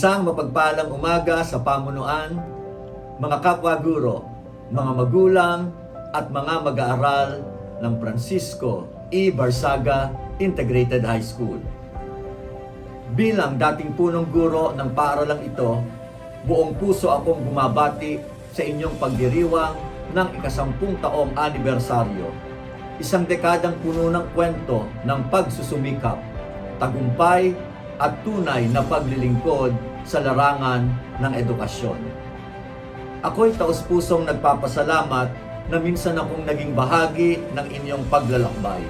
Isang mapagpalang umaga sa pamunuan, mga kapwa guro, mga magulang at mga mag-aaral ng Francisco E. Barsaga Integrated High School. Bilang dating punong guro ng paaralang ito, buong puso akong bumabati sa inyong pagdiriwang ng ikasampung taong anibersaryo. Isang dekadang puno ng kwento ng pagsusumikap, tagumpay at tunay na paglilingkod sa larangan ng edukasyon. Ako'y taus-pusong nagpapasalamat na minsan akong naging bahagi ng inyong paglalakbay.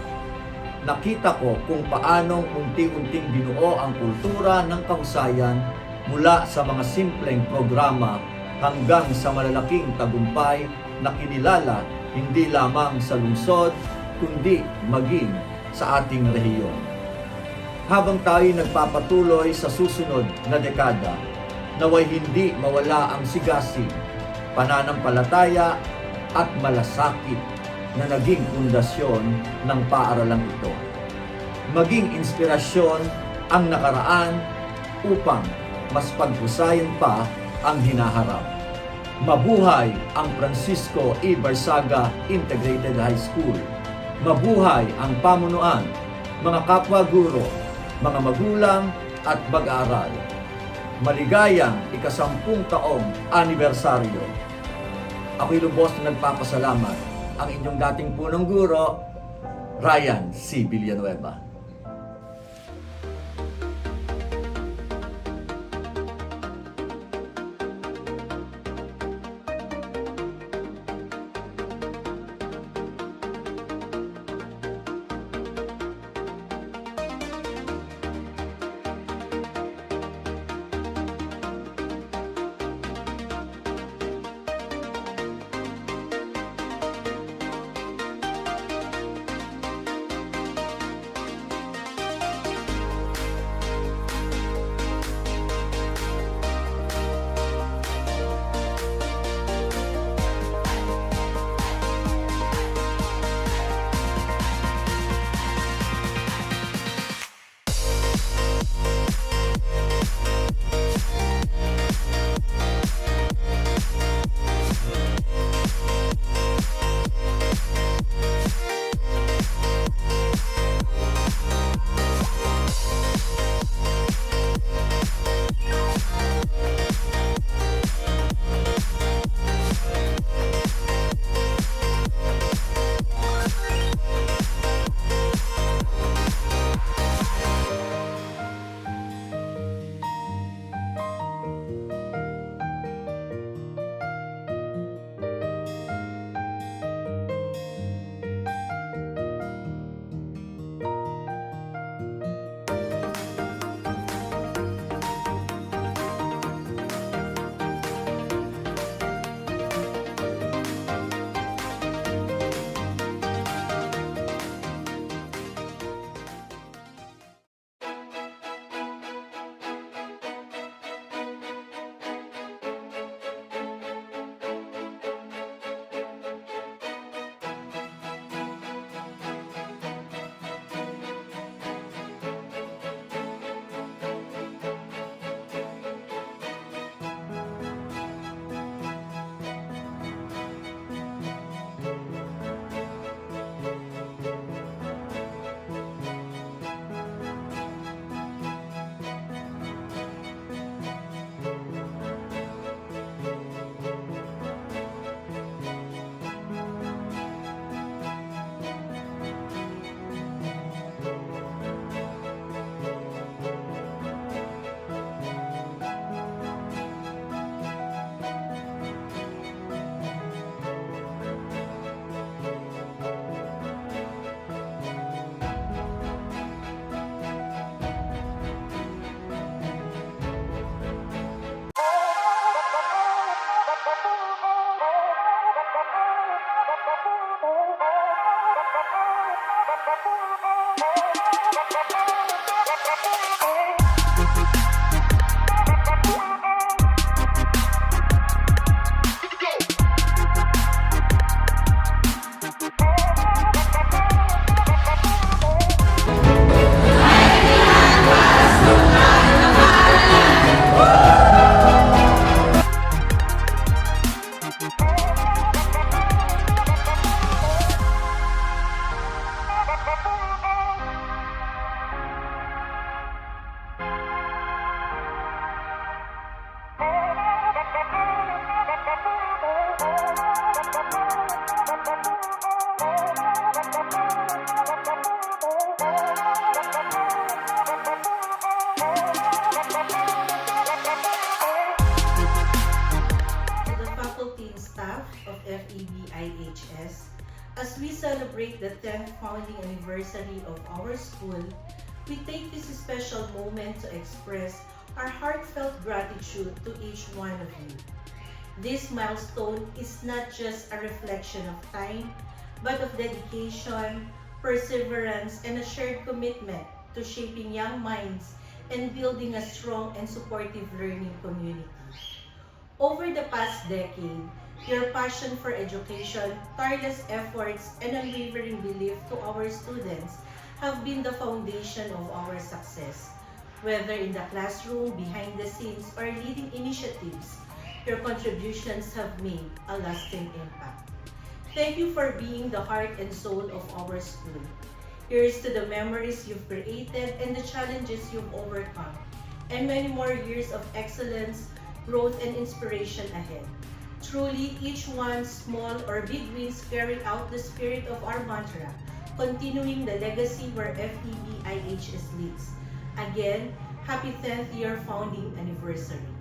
Nakita ko kung paanong unti-unting binuo ang kultura ng kahusayan mula sa mga simpleng programa hanggang sa malalaking tagumpay na kinilala hindi lamang sa lungsod kundi maging sa ating rehiyon. Habang tayo nagpapatuloy sa susunod na dekada, naway hindi mawala ang sigasig, pananampalataya at malasakit na naging pundasyon ng paaralang ito. Maging inspirasyon ang nakaraan upang mas paghusayan pa ang hinaharap. Mabuhay ang Francisco E. Barsaga Integrated High School. Mabuhay ang pamunuan, mga kapwa guro, mga magulang at mag-aaral. Maligayang ikasampung taong anibersaryo. Ako'y lubos na nagpapasalamat ang inyong dating punong guro, Ryan C. Villanueva. We celebrate the 10th founding anniversary of our school, we take this special moment to express our heartfelt gratitude to each one of you. This milestone is not just a reflection of time, but of dedication, perseverance, and a shared commitment to shaping young minds and building a strong and supportive learning community. Over the past decade, your passion for education, tireless efforts, and unwavering belief to our students have been the foundation of our success. Whether in the classroom, behind the scenes, or leading initiatives, your contributions have made a lasting impact. Thank you for being the heart and soul of our school. Here's to the memories you've created and the challenges you've overcome, and many more years of excellence, growth, and inspiration ahead. Truly, each one, small or big wins, carry out the spirit of our mantra, continuing the legacy where FEBIHS leads. Again, happy 10th year founding anniversary.